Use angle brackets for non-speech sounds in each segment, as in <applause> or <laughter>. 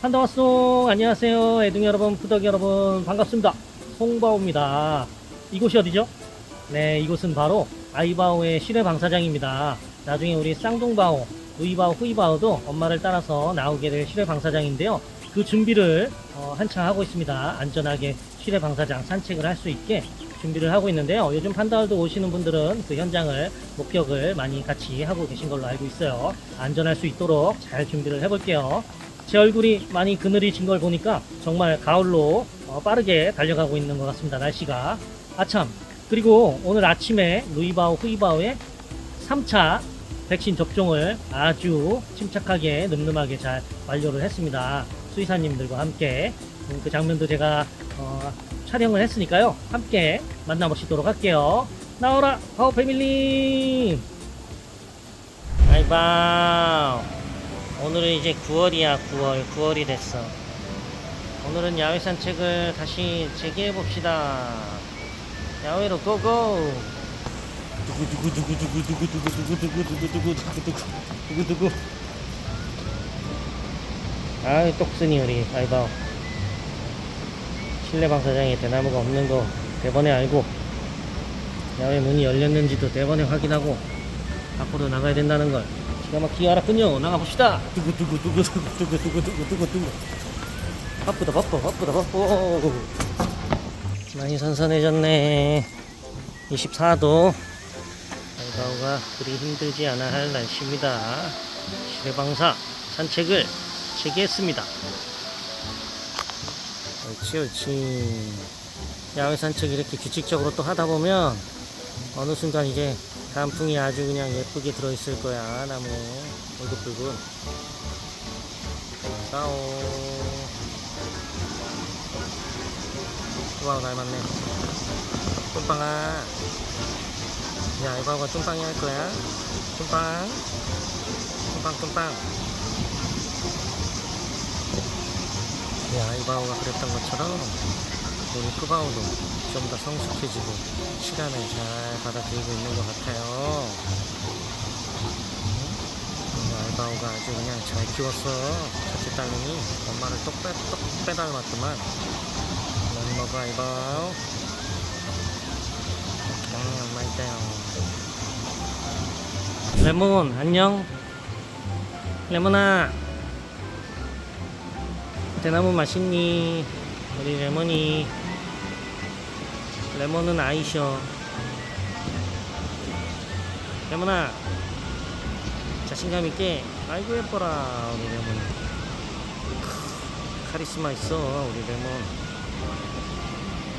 한다왔송 안녕하세요. 애둥 여러분 푸덕 여러분. 반갑습니다. 송바오입니다. 이곳이 어디죠? 네 이곳은 바로 아이바오의 실외 방사장입니다. 나중에 우리 쌍둥바오 우이바오 후이바오도 엄마를 따라서 나오게 될 실외 방사장인데요. 그 준비를 어, 한창 하고 있습니다. 안전하게 실외 방사장 산책을 할 수 있게 준비를 하고 있는데요. 요즘 판다월드 오시는 분들은 그 현장을 목격을 많이 같이 하고 계신 걸로 알고 있어요. 안전할 수 있도록 잘 준비를 해볼게요 제 얼굴이 많이 그늘이 진 걸 보니까 정말 가을로 어, 빠르게 달려가고 있는 것 같습니다. 날씨가. 아참. 그리고 오늘 아침에 루이바오 후이바오의 3차 백신 접종을 아주 침착하게 늠름하게 잘 완료를 했습니다. 수의사님들과 함께 음, 그 장면도 제가 어, 촬영을 했으니까요. 함께 만나보시도록 할게요. 나오라 바오 패밀리. 아이바오. 오늘은 이제 9월이야 9월. 9월이 됐어. 오늘은 야외 산책을 다시 재개해 봅시다. 야외로 고고! 두구두구두구두구두구두구두구두구두구두구두구두구두구 아이 똑순이 우리 아이바오 실내 방사장에 대나무가 없는 거 대번에 알고 야외 문이 열렸는지도 대번에 확인하고 밖으로 나가야 된다는 걸 기가 막히게 알았군요. 나가봅시다. 두구두구두구두구두구두구두구두구. 바쁘다 바빠 바쁘다 바빠. 많이 선선해졌네. 24도. 알바오가 그리 힘들지 않아 할 날씨입니다. 시내방사 산책을 재개했습니다. 옳지 옳지. 야외 산책 이렇게 규칙적으로 또 하다 보면 어느 순간 이제 단풍이 아주 그냥 예쁘게 들어있을 거야 나무에 울긋불긋 싸오. 와우 닮았네. 뚱빵아. 야 이바오가 뚱빵이 할 거야. 뚱빵 뚱빵 뚱빵 야 이바오가 그랬던 것처럼 우리 끄바오도 좀 더 성숙해지고 시간을 잘 받아들이고 있는 것 같아요. 응? 알바오가 아주 그냥 잘 키웠어. 첫째 딸님이 엄마를 똑, 빼닮았더만. 많이 먹어 알바오. 응, 엄마 있다요. 레몬 안녕. 레몬아. 대나무 맛있니? 우리 레몬이 레몬은 아이셔. 레몬아 자신감 있게 아이고 예뻐라 우리 레몬. 크, 카리스마 있어 우리 레몬.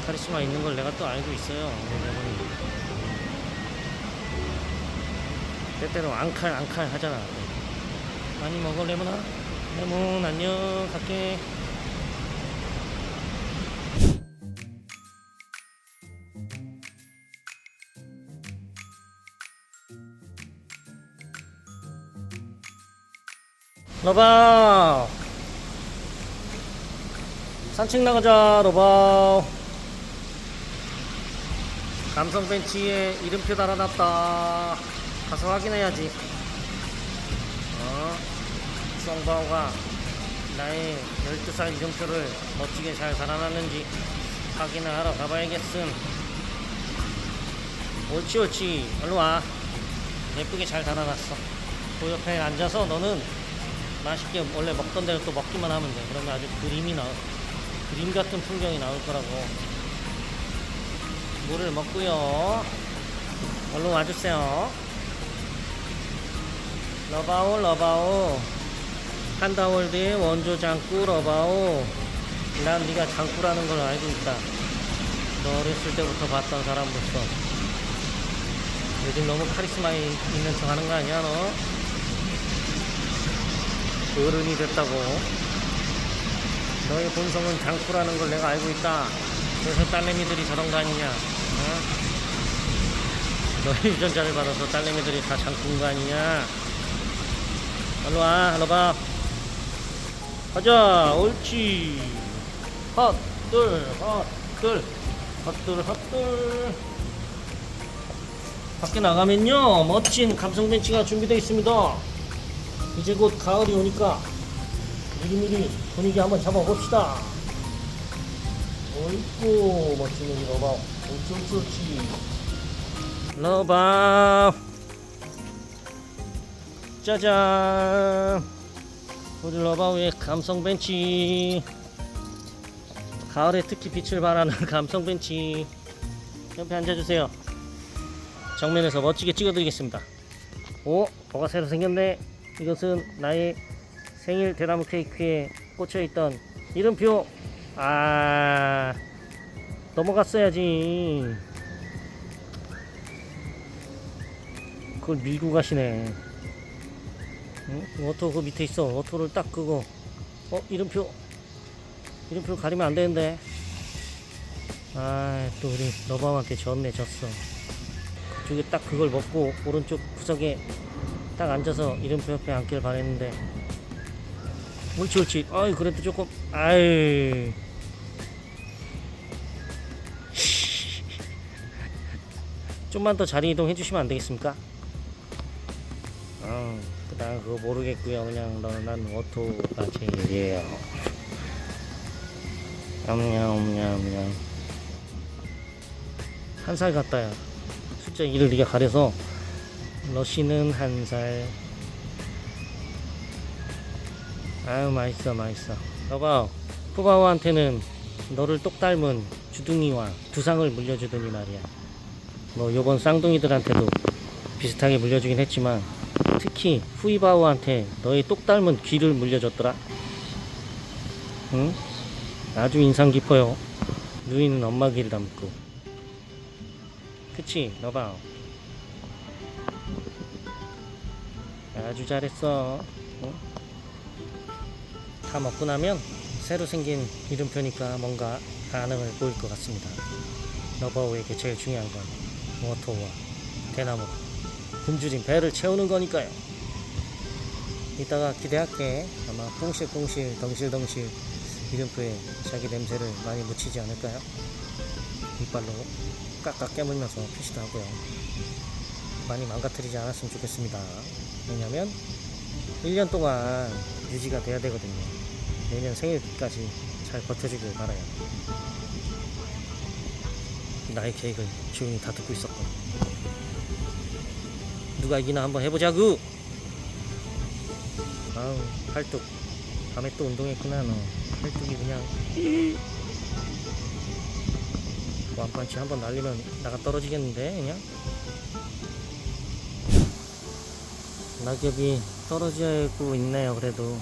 카리스마 있는 걸 내가 또 알고 있어요 우리 레몬이. 때때로 앙칼 앙칼 하잖아. 많이 먹어 레몬아. 레몬 안녕 갈게 로바. 산책 나가자 로바. 감성 벤치에 이름표 달아놨다. 가서 확인해야지. 어? 송바오가 나의 12살 이름표를 멋지게 잘 달아놨는지 확인을 하러 가봐야겠음. 옳지 옳지. 얼른 와. 예쁘게 잘 달아놨어. 그 옆에 앉아서 너는 맛있게 원래 먹던 대로 또 먹기만 하면 돼. 그러면 아주 그림이 나올, 그림 같은 풍경이 나올 거라고. 물을 먹고요. 얼른 와주세요. 러바오, 러바오. 한다월드의 원조 장구 러바오. 난 네가 장구라는 걸 알고 있다. 너 어렸을 때부터 봤던 사람으로서. 요즘 너무 카리스마 있는 척 하는 거 아니야, 너? 어른이 됐다고. 너의 본성은 장꾸라는 걸 내가 알고 있다. 그래서 딸내미들이 저런 거 아니냐 어? 너의 유전자를 받아서 딸내미들이 다 장꾸인 거 아니냐? 얼른 와 얼른 봐. 가자 옳지. 헛둘 헛둘. 헛둘 헛둘. 밖에 나가면요 멋진 감성 벤치가 준비되어 있습니다 이제 곧 가을이 오니까 미리미리 분위기 한번 잡아봅시다. 어이구, 멋진 우리 러바. 옳지, 옳지. 러바. 짜잔. 우리 러바우의 감성 벤치. 가을에 특히 빛을 발하는 <laughs> 감성 벤치. 옆에 앉아주세요. 정면에서 멋지게 찍어드리겠습니다. 오, 뭐가 새로 생겼네. 이것은 나의 생일 대나무 케이크에 꽂혀있던 이름표. 아, 넘어갔어야지. 그걸 밀고 가시네. 응? 오토 그 밑에 있어. 오토를 딱 끄고. 어, 이름표. 이름표 가리면 안 되는데. 아, 또 우리 너밤한테 졌네, 졌어. 그쪽에 딱 그걸 먹고 오른쪽 구석에 딱 앉아서 이름표 옆에 앉길 바랬는데. 옳지 옳지. 아이 그래도 조금 아이 <laughs> 좀만 더 자리 이동 해 주시면 안 되겠습니까? 어, 난 그거 모르겠고요. 그냥 너, 난 오토가 제일이에요. 냠냠냠냠. 한살 같다야. 숫자 2를 네가 가려서 러시는 한 살. 아유 맛있어 맛있어. 여봐 푸바오한테는 너를 똑 닮은 주둥이와 두상을 물려주더니 말이야. 뭐 요번 쌍둥이들한테도 비슷하게 물려주긴 했지만 특히 후이바오한테 너의 똑 닮은 귀를 물려줬더라. 응? 아주 인상 깊어요. 누이는 엄마 귀를 닮고. 그치 너봐 아주 잘했어 어? 다 먹고 나면 새로 생긴 이름표니까 뭔가 반응을 보일 것 같습니다 너바오에게 제일 중요한 건 모토와 대나무 굶주린 배를 채우는 거니까요 이따가 기대할게 아마 뽕실뽕실 덩실덩실 이름표에 자기 냄새를 많이 묻히지 않을까요 이빨로 깍깍 깨물면서 표시도 하고요. 많이 망가뜨리지 않았으면 좋겠습니다. 왜냐면 1년 동안 유지가 돼야 되거든요. 내년 생일까지 잘 버텨주길 바라요. 나의 계획을 조용히 다 듣고 있었고 누가 이기나 한번 해보자구! 아우 팔뚝 밤에 또 운동했구나 너 팔뚝이 그냥 <laughs> 완판치 한번 날리면 나가 떨어지겠는데 그냥 낙엽이 떨어지고 있네요 그래도.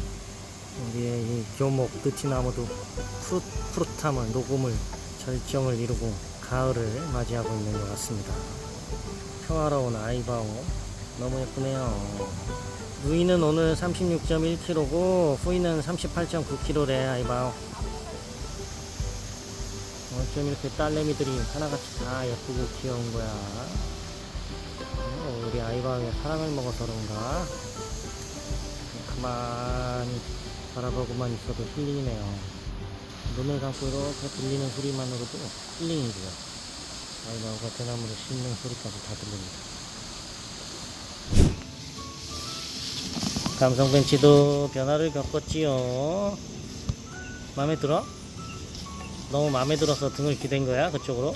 우리의 이 교목 느티나무도 푸릇 푸릇함을 녹음을 절정을 이루고 가을을 맞이하고 있는 것 같습니다. 평화로운 아이바오. 너무 예쁘네요. 누이는 오늘 36.1kg고 후이는 38.9kg래 아이바오. 어쩜 이렇게 딸내미들이 하나같이 다 예쁘고 귀여운 거야. 어, 우리 아이방에 사랑을 먹어서 그런가? 가만히 바라보고만 있어도 힐링이네요. 눈을 감고 이렇게 들리는 소리만으로도 힐링이고요. 아이방가 대나무를 씹는 소리까지 다 들립니다. 감성 벤치도 변화를 겪었지요. 마음에 들어? 너무 마음에 들어서 등을 기댄 거야 그쪽으로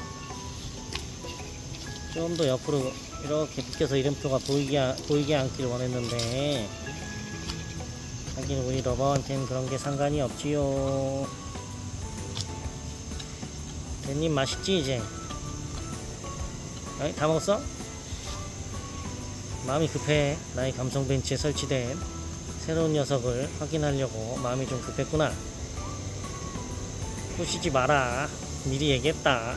좀 더 옆으로 이렇게 비켜서 이름표가 보이게, 보이게 않길 원했는데 하긴 우리 러버한테는 그런 게 상관이 없지요 대님 맛있지 이제 어이, 다 먹었어? 마음이 급해 나의 감성 벤치에 설치된 새로운 녀석을 확인하려고 마음이 좀 급했구나 부시지 마라. 미리 얘기했다.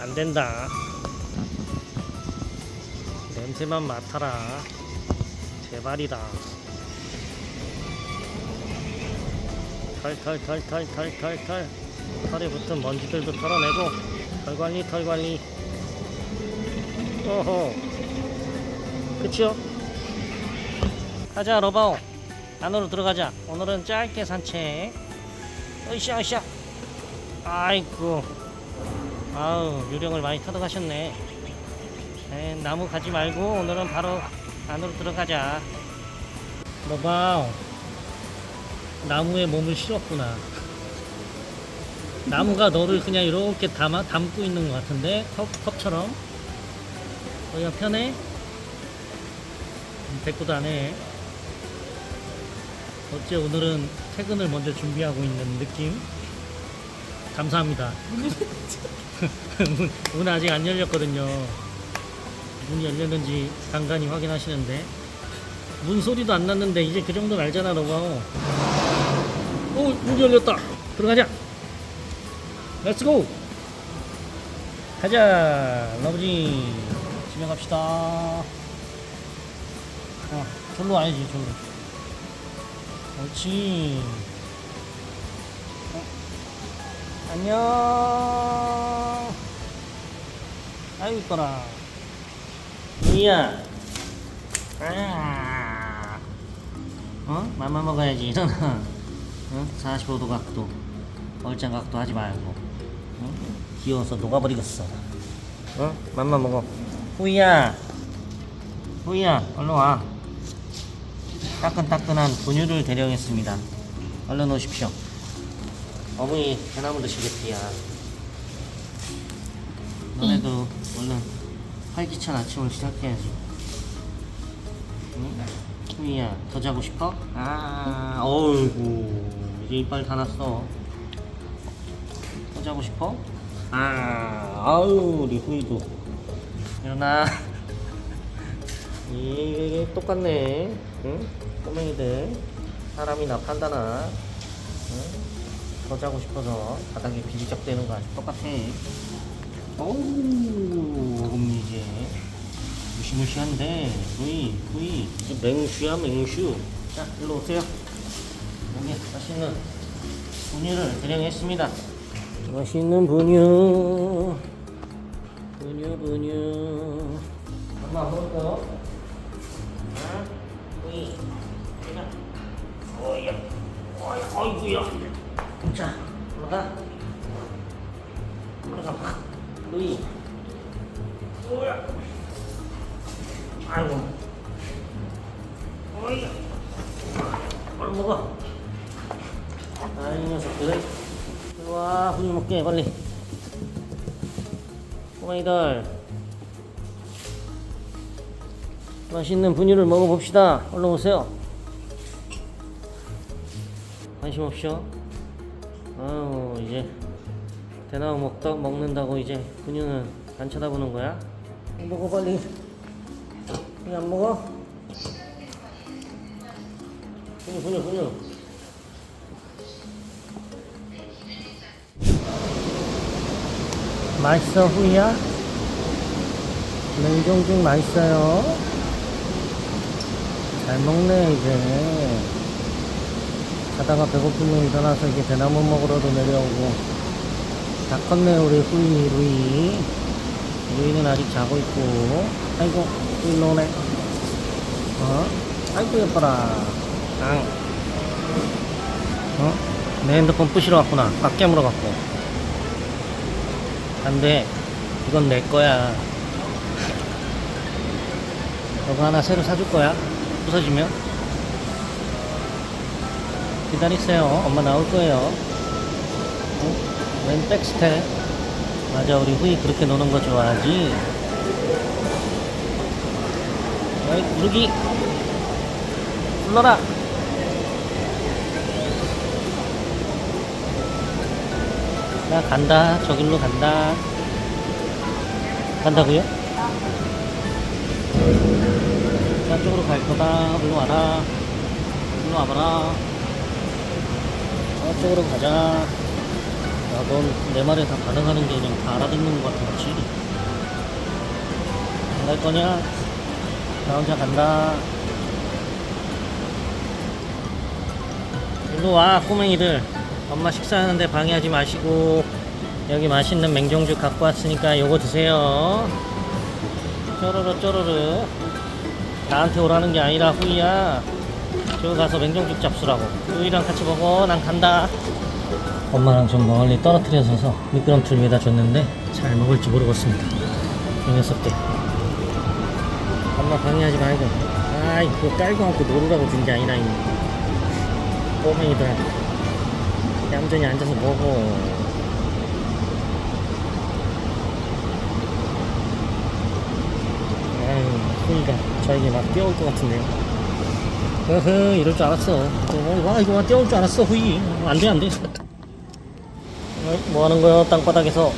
안 된다. 냄새만 맡아라. 제발이다. 털털털털털털털 털에 붙은 먼지들도 털어내고 털 관리 털 관리. 오호. 그치요? 가자 로바오. 안으로 들어가자. 오늘은 짧게 산책. 으쌰 으쌰. 아이고 아우 유령을 많이 터득하셨네 에, 나무 가지 말고 오늘은 바로 안으로 들어가자 뭐봐 나무에 몸을 실었구나. 나무가 너를 그냥 이렇게 담아, 담고 있는 것 같은데 컵, 컵처럼 거기가 편해? 음, 대꾸도 안 해. 어째 오늘은 퇴근을 먼저 준비하고 있는 느낌? 감사합니다. <laughs> <laughs> 문, 문 아직 안 열렸거든요. 문이 열렸는지 간간히 확인하시는데 문 소리도 안 났는데 이제 그 정도는 알잖아 너가. 오 문이 열렸다. 들어가자. 렛츠고 가자 러브지. 집에 갑시다. 어 절로 와야지 절로. 옳지. 어. 안녕. 아이고 이뻐라 이야. 아. 어? 맘만 먹어야지 일어나. 어? 45도 각도. 얼짱 각도 하지 말고. 어? 귀여워서 녹아버리겠어. 어? 맘만 먹어. 후이야. 후이야 얼른 와. 따끈따끈한 분유를 대령했습니다. 얼른 오십시오. 어머니 대나무 드시겠디야 너네도 얼른 활기찬 아침을 시작해야지 응? 후이야 더 자고 싶어? 아 어이구 이제 이빨 다 났어 더 자고 싶어? 아 아유 우리 후이도 일어나 <laughs> 이게 똑같네 응? 꼬맹이들 사람이나 판다나 응? 더 자고 싶어서 바닥에 비지적대는 거 아주 똑같아 어우 어금니 이제. 무시무시한데 후이 이제 맹슈야 맹슈. 자 일로 오세요. 여기 맛있는 분유를 대령했습니다. 맛있는 분유. 분유 분유. 엄마 먹을까요? 아 후이 가자 어이야 어이 어이구야 자 올라가. 올라가 봐 이 아이고. 어이. 얼른 먹어. 아, 이 녀석들. 와, 분유 먹게, 빨리. 꼬마이들. 맛있는 분유를 먹어봅시다. 얼른 오세요. 관심 없죠? 아유, 이제 대나무 먹다, 먹는다고 이제 분유는 안 쳐다보는 거야? 먹어, 빨리. 이거 안 먹어? 분유 분유 분유 맛있어 후이야? 냉정죽 맛있어요? 잘 먹네 이제 자다가 배고프면 일어나서 이제 대나무 먹으러도 내려오고 다 컸네 우리 후이 루이. 루이는 아직 자고 있고. 아이고 일로 오네. 어? 아이고 예뻐라. 앙. 어? 내 핸드폰 부시러 왔구나. 꽉 깨물어 갖고. 안돼. 이건 내 거야. 너가 하나 새로 사줄 거야. 부서지면. 기다리세요. 엄마 나올 거예요 어? 웬 백스텝. 맞아 우리 후이 그렇게 노는 거 좋아하지? 어이 누르기. 불러라. 나 간다. 저길로 간다. 간다고요? 저쪽으로 갈 거다. 일로 와라. 일로 와봐라. 저쪽으로 가자 야넌 내 말에 다 반응하는 게 그냥 다 알아듣는 것 같아 그렇지? 안갈 거냐? 나 혼자 간다. 일로 와, 꼬맹이들. 엄마 식사하는데 방해하지 마시고, 여기 맛있는 맹정죽 갖고 왔으니까 요거 드세요. 쪼르르 쪼르르. 나한테 오라는 게 아니라 후이야. 저기 가서 맹정죽 잡수라고. 후이랑 같이 먹어. 난 간다. 엄마랑 좀 멀리 떨어뜨려서서 미끄럼틀 위에다 줬는데 잘 먹을지 모르겠습니다. 이 녀석들. 엄마 방해하지 말고. 아이 그거 깔고 앉고 놀으라고 준 게 아니라 이 꼬맹이들 얌전히 앉아서 먹어. 아유 후이가 저에게 막 뛰어올 것 같은데요. 흐흐 이럴 줄 알았어. 어, 와 이거 막 뛰어올 줄 알았어 후이. 안돼 안돼. 어, 뭐 하는 거요 땅바닥에서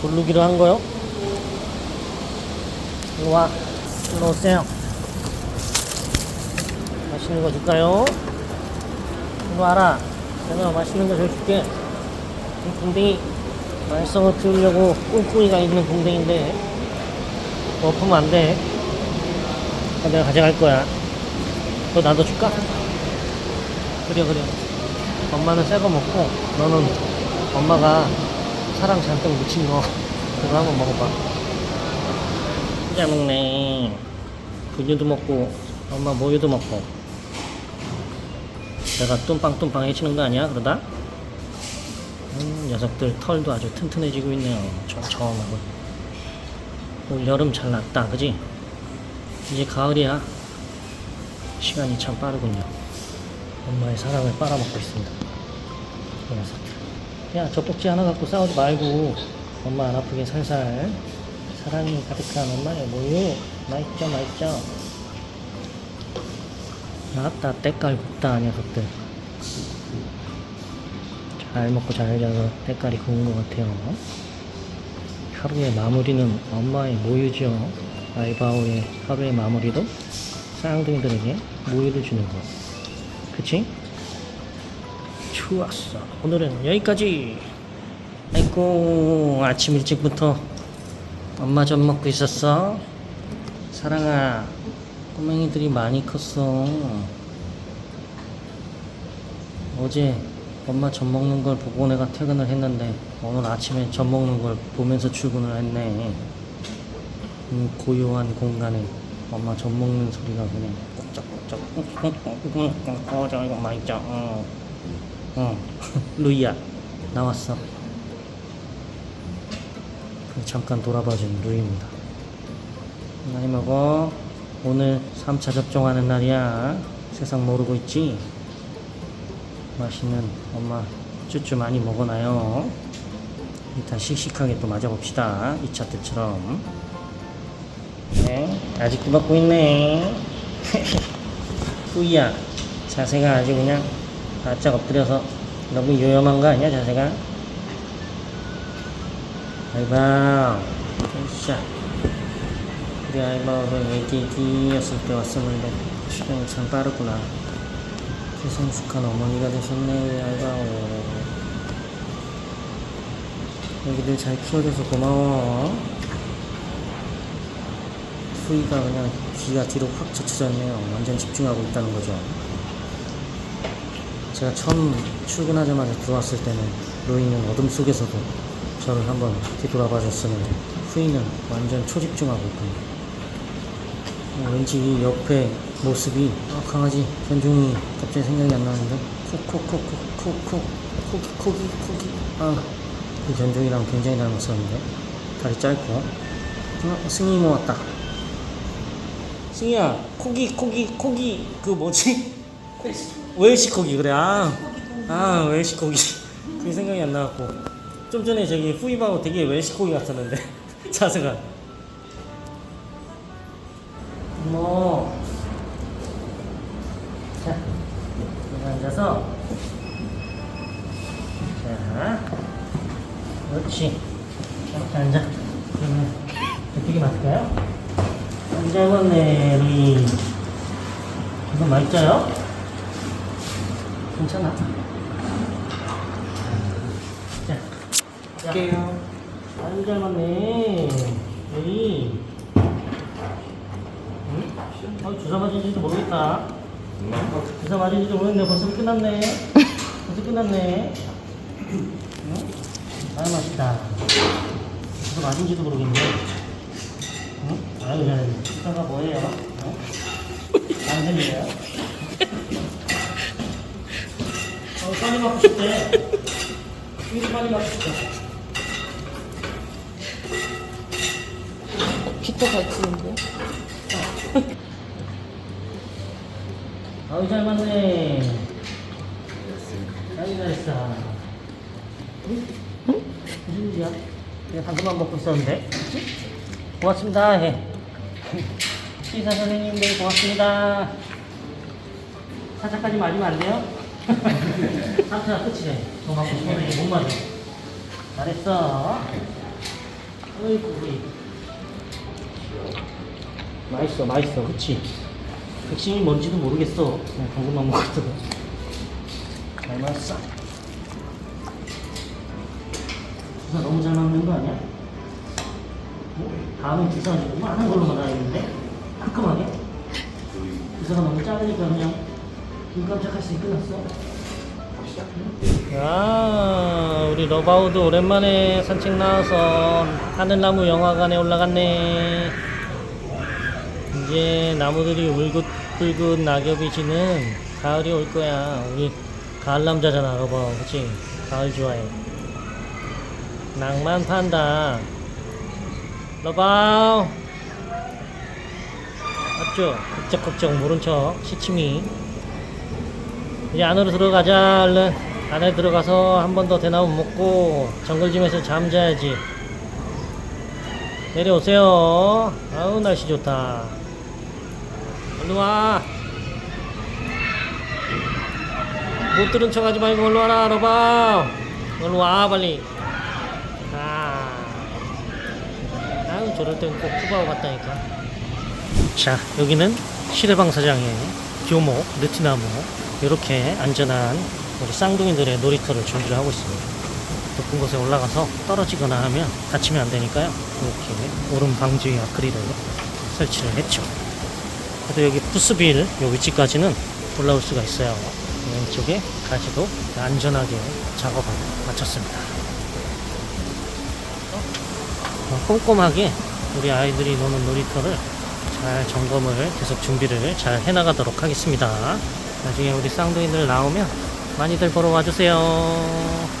굴르기를 하는 거요 일로 와 일로 오세요 맛있는 거 줄까요? 이거 알아. 내가 맛있는 거 줄게. 이 공댕이 말썽을 피우려고 꿍꿍이가 있는 공댕인데 엎으면 안 돼. 그거 내가 가져갈 거야. 너 나도 줄까? 그래 그래. 엄마는 새거 먹고 너는 엄마가 사랑 잔뜩 묻힌 거 그거 한번 먹어봐. 잘 먹네. 분유도 먹고 엄마 모유도 먹고. 내가 뚱빵뚱빵 해치는 거 아니야 그러다? 음, 녀석들 털도 아주 튼튼해지고 있네요 촘촘하고 올 여름 잘 났다 그지? 이제 가을이야 시간이 참 빠르군요 엄마의 사랑을 빨아먹고 있습니다 이 녀석들 야 젖꼭지 하나 갖고 싸우지 말고. 엄마 안 아프게 살살. 사랑이 가득한 엄마의 모유 맛있죠 맛있죠? 아따 때깔 굽다 녀석들. 잘 먹고 잘 자서 때깔이 구운 것 같아요. 하루의 마무리는 엄마의 모유죠. 아이바오의 하루의 마무리도 쌍둥이들에게 모유를 주는 거. 그치? 좋았어 오늘은 여기까지 아이고 아침 일찍부터 엄마 젖 먹고 있었어 사랑아 꼬맹이들이 많이 컸어. 어제 엄마 젖 먹는 걸 보고 내가 퇴근을 했는데 오늘 아침에 젖 먹는 걸 보면서 출근을 했네. 이 고요한 공간에 엄마 젖 먹는 소리가 그냥 꼭짝꼭짝 어저 이거 맛있죠. 어. 어. <laughs> 루이야 나왔어. 잠깐 돌아봐준 루이입니다. 많이 먹어. 오늘 3차 접종하는 날이야. 세상 모르고 있지? 맛있는 엄마 쭈쭈 많이 먹어놔요. 일단 씩씩하게 또 맞아봅시다. 2차 때처럼. 네, 아직도 먹고 있네. <laughs> 후이야, 자세가 아주 그냥 바짝 엎드려서 너무 요염한 거 아니야, 자세가? 아이방, 으쌰. 우리 아이바오는 애기기였을 때 왔었는데 시간이 참 빠르구나. 성숙한 어머니가 되셨네 아이바오 애기들 잘 키워줘서 고마워. 후이가 그냥 귀가 뒤로 확 젖혀졌네요. 완전 집중하고 있다는 거죠 제가 처음 출근하자마자 들어왔을 때는 로이는 어둠 속에서도 저를 한번 뒤돌아봐 줬었는데 후이는 완전 초집중하고 있군요. 어, 왠지 이 옆에 모습이 아, 강아지 견종이 갑자기 생각이 안 나는데 콕콕콕콕콕콕 코기 코기 코기 아그 견종이랑 굉장히 닮았었는데 다리 짧고. 어, 승희 이모 왔다. 승희야 코기 코기 코기 그 뭐지 웰시 코기 그래 아, 아 웰시 코기 <laughs> 그게 생각이 안 나갖고 좀 전에 저기 후이바오 되게 웰시 코기 같았는데 <laughs> 자세가 뭐, 자, 여기 앉아서, 자, 그렇지. 이렇게 앉아. 그러면 어떻게 맞을까요? 잘 먹네, 우리. 이거 맛있어요? 괜찮아. 자, 할게요. 아주 잘 맞네. 여기. 응? 어, 주사 맞은지도 모르겠다. 주사 맞은지도 모르겠네. 벌써 끝났네. 벌써 끝났네. 응? 아유, 맛있다. 주사 맞은지도 모르겠네. 응? 아유, 잘했네. 주사가 뭐예요? 어? 안생이에요? 어, 빨리 맞고 싶대. 이거 빨리 맞고 싶대. 피터 갈치는데? 아유 잘 맞네 아이 잘했어. 무슨 일이야? 내가 당근만 먹고 있었는데. 고맙습니다. 해. 시사 선생님들 고맙습니다. 사자까지 맞으면 안 돼요? 상태가 끝이래. 저 맞고 손에 이제 못 맞아. 잘했어. 어이구, 우리. 맛있어, 맛있어. 그치? 백신이 뭔지도 모르겠어. 그냥 당근만 먹었거든. 잘 맞았어. 주사 너무 잘 맞는 거 아니야? 어? 다음은 주사 요만한 걸로 맞아야겠는데? 깔끔하게? 주사가 너무 작으니까 그냥 눈 깜짝했으니 끝났어. 야, 우리 러바우드 오랜만에 산책 나와서 하늘나무 영화관에 올라갔네. 이제 나무들이 울긋불긋 낙엽이 지는 가을이 올 거야. 우리 가을 남자잖아, 러버. 그치? 가을 좋아해. 낭만 판다. 러바우. 맞죠? 걱정걱정 모른 척 시치미. 이제 안으로 들어가자 얼른. 안에 들어가서 한 번 더 대나무 먹고 정글짐에서 잠자야지. 내려오세요. 아우 날씨 좋다. 얼른 와 못 들은 척 하지 말고 얼른 와라 러바 얼른 와 빨리. 아. 아유 저럴 땐꼭 푸바오 같다니까. 자 여기는 시래방사장의 교목 느티나무 이렇게 안전한 우리 쌍둥이들의 놀이터를 준비를 하고 있습니다. 높은 곳에 올라가서 떨어지거나 하면 다치면 안 되니까요. 이렇게 오름 방지 아크릴을 설치를 했죠. 그래도 여기 푸스빌 요 위치까지는 올라올 수가 있어요. 왼쪽에 가지도 안전하게 작업을 마쳤습니다. 어, 꼼꼼하게 우리 아이들이 노는 놀이터를 잘 점검을 계속 준비를 잘 해나가도록 하겠습니다. 나중에 우리 쌍둥이들 나오면 많이들 보러 와주세요.